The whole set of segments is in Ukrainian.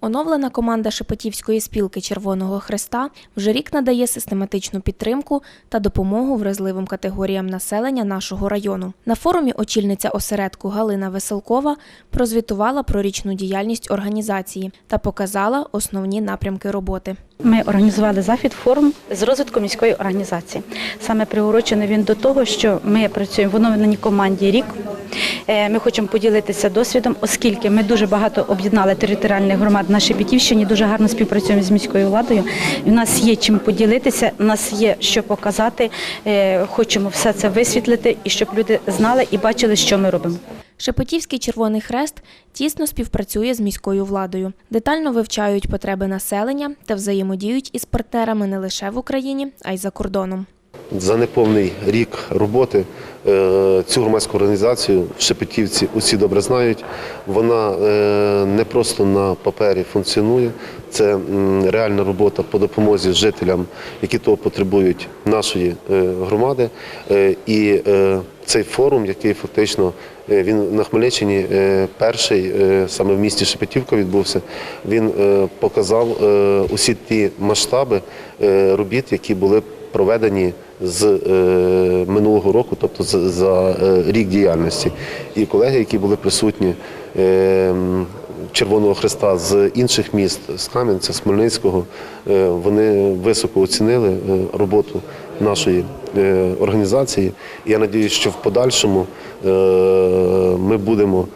Оновлена команда Шепетівської спілки Червоного Хреста вже рік надає систематичну підтримку та допомогу вразливим категоріям населення нашого району. На форумі очільниця осередку Галина Веселкова прозвітувала про річну діяльність організації та показала основні напрямки роботи. Ми організували захід форум з розвитку міської організації. Саме приурочений він до того, що ми працюємо в оновленій команді рік. Е, Ми хочемо поділитися досвідом, оскільки ми дуже багато об'єднали територіальних громад на Шепетівщині, дуже гарно співпрацюємо з міською владою. У нас є чим поділитися, у нас є що показати. Е, Хочемо все це висвітлити і щоб люди знали і бачили, що ми робимо. Шепетівський Червоний Хрест тісно співпрацює з міською владою, детально вивчають потреби населення та взаємодіють із партнерами не лише в Україні, а й за кордоном. За неповний рік роботи е, цю громадську організацію Шепетівці усі добре знають. Вона е, не просто на папері функціонує, це реальна робота по допомозі жителям, які того потребують нашої е, громади. І цей форум, який фактично він на Хмельниччині перший саме в місті Шепетівка відбувся. Він показав усі ті масштаби робіт, які були проведені з е, минулого року, тобто за, е, рік діяльності. І колеги, які були присутні е, Червоного Христа з інших міст, з Кам'янця, з Хмельницького, вони високо оцінили роботу нашої організації. Я сподіваюся, що в подальшому ми будемо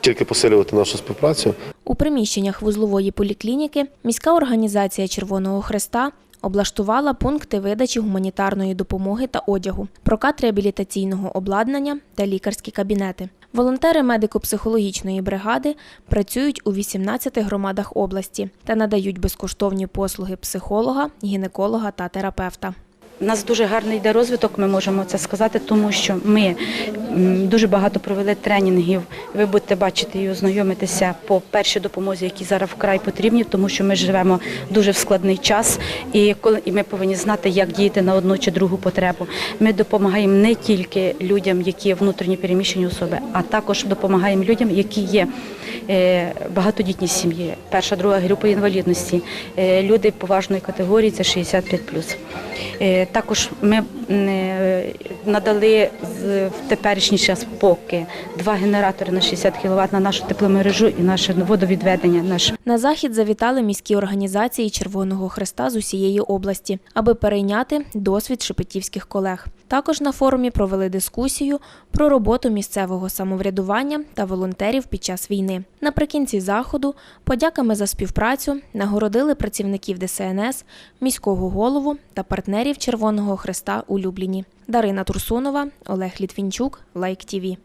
тільки посилювати нашу співпрацю, У приміщеннях вузлової поліклініки міська організація Червоного Хреста облаштувала пункти видачі гуманітарної допомоги та одягу, прокат реабілітаційного обладнання та лікарські кабінети. Волонтери медико-психологічної бригади працюють у 18 громадах області та надають безкоштовні послуги психолога, гінеколога та терапевта. У нас дуже гарний йде розвиток, ми можемо це сказати, тому що ми дуже багато провели тренінгів. Ви будете бачити і ознайомитися по першій допомозі, які зараз вкрай потрібні, тому що ми живемо дуже в складний час, і коли і ми повинні знати, як діяти на одну чи другу потребу. Ми допомагаємо не тільки людям, які є внутрішньо переміщені особи, а також допомагаємо людям, які є е, багатодітні сім'ї, перша, друга група інвалідності, е, люди поважної категорії це 65+. Е, Також ми е, надали в теперішній час поки два генератори на 60 кВт на нашу тепломережу і наше водовідведення. Наш На захід завітали міські організації Червоного Хреста з усієї області, аби перейняти досвід шепетівських колег. Також на форумі провели дискусію про роботу місцевого самоврядування та волонтерів під час війни. Наприкінці заходу подяками за співпрацю нагородили працівників ДСНС, міського голову та партнерів Червоного Хреста у Любліні. Дарина Турсунова, Олег Літвінчук, Лайк ТІВІ.